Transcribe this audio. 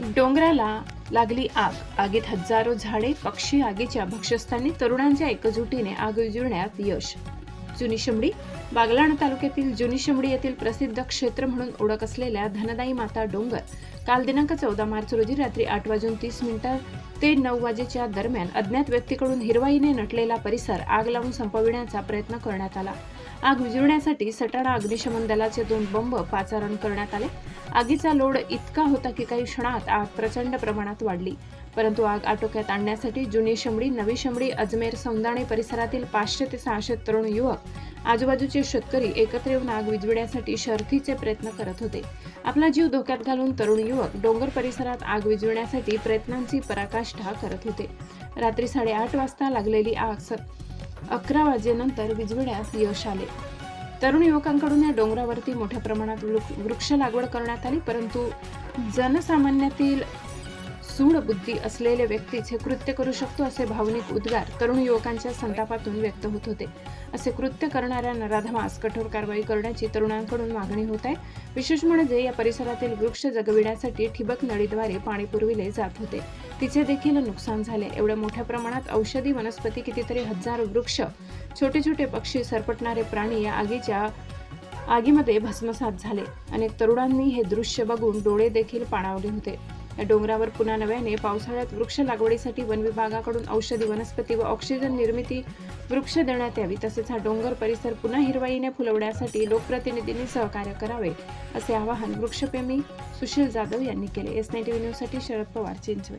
डोंगराला लागली आग. आगीत हजारो झाडे पक्षी आगीच्या भक्षस्थानी तरुणांच्या एकजुटीने आग विझवण्यात यश. जुनी शमडी बागलाण तालुक्यातील जुनी शमडी येथील प्रसिद्ध क्षेत्र म्हणून ओळख असलेल्या धनदाई माता डोंगर काल दिनांक चौदा मार्च रोजी रात्री आठ वाजून तीस मिनिटं ते नऊ वाजेच्या दरम्यान अज्ञात व्यक्तीकडून हिरवाईने नटलेला परिसर आग लावून संपविण्याचा प्रयत्न करण्यात आला. आग विझवण्यासाठी सटाणा अग्निशमन दलाचे दोन बंब पाचारण करण्यात आले. आगीचा लोड इतका होता की काही क्षणात आग प्रचंड प्रमाणात वाढली. परंतु आग आटोक्यात आणण्यासाठी जुनी शमडी नवी शमडी अजमेर सौंदाणे परिसरातील पाचशे ते सहाशे तरुण युवक आजूबाजूचे शेतकरी एकत्र येऊन आग विझविण्यासाठी शर्थीचे प्रयत्न करत होते. आपला जीव धोक्यात घालून तरुण युवक डोंगर परिसरात आग विझविण्यासाठी प्रयत्नांची पराकाष्ठा करत होते. रात्री साडेआठ वाजता लागलेली आग स अकरा वाजेनंतर विजविण्यास यश आले. तरुण युवकांकडून या डोंगरावरती मोठ्या प्रमाणात वृक्ष वृक्ष लागवड करण्यात आली परंतु जनसामान्यातील सूड बुद्धी असलेले व्यक्तीच हे कृत्य करू शकतो असे भावनिक उद्गार तरुण युवकांच्या संतापातून व्यक्त होत होते. असे कृत्य करणाऱ्या नराधमास कठोर कारवाई करण्याची तरुणांकडून मागणी होत आहे. विशेष म्हणजे या परिसरातील वृक्ष जगविण्यासाठी ठिबक नळीद्वारे पाणी पुरविले जात होते. तिचे देखील नुकसान झाले. एवढ्या मोठ्या प्रमाणात औषधी वनस्पती कितीतरी हजार वृक्ष छोटे छोटे पक्षी सरपटणारे प्राणी या आगीच्या आगीमध्ये भस्मसात झाले अनेक तरुणांनी हे दृश्य बघून डोळे देखील पाणावले होते. या डोंगरावर पुन्हा नव्याने पावसाळ्यात वृक्ष लागवडीसाठी वन विभागाकडून औषधी वनस्पती व ऑक्सिजन निर्मिती वृक्ष देण्यात यावी तसेच हा डोंगर परिसर पुन्हा हिरवाईने फुलवण्यासाठी लोकप्रतिनिधींनी सहकार्य करावे असे आवाहन वृक्षप्रेमी सुशील जाधव यांनी केले. एस नाईन टीव्ही न्यूजसाठी शरद पवार चिंचवे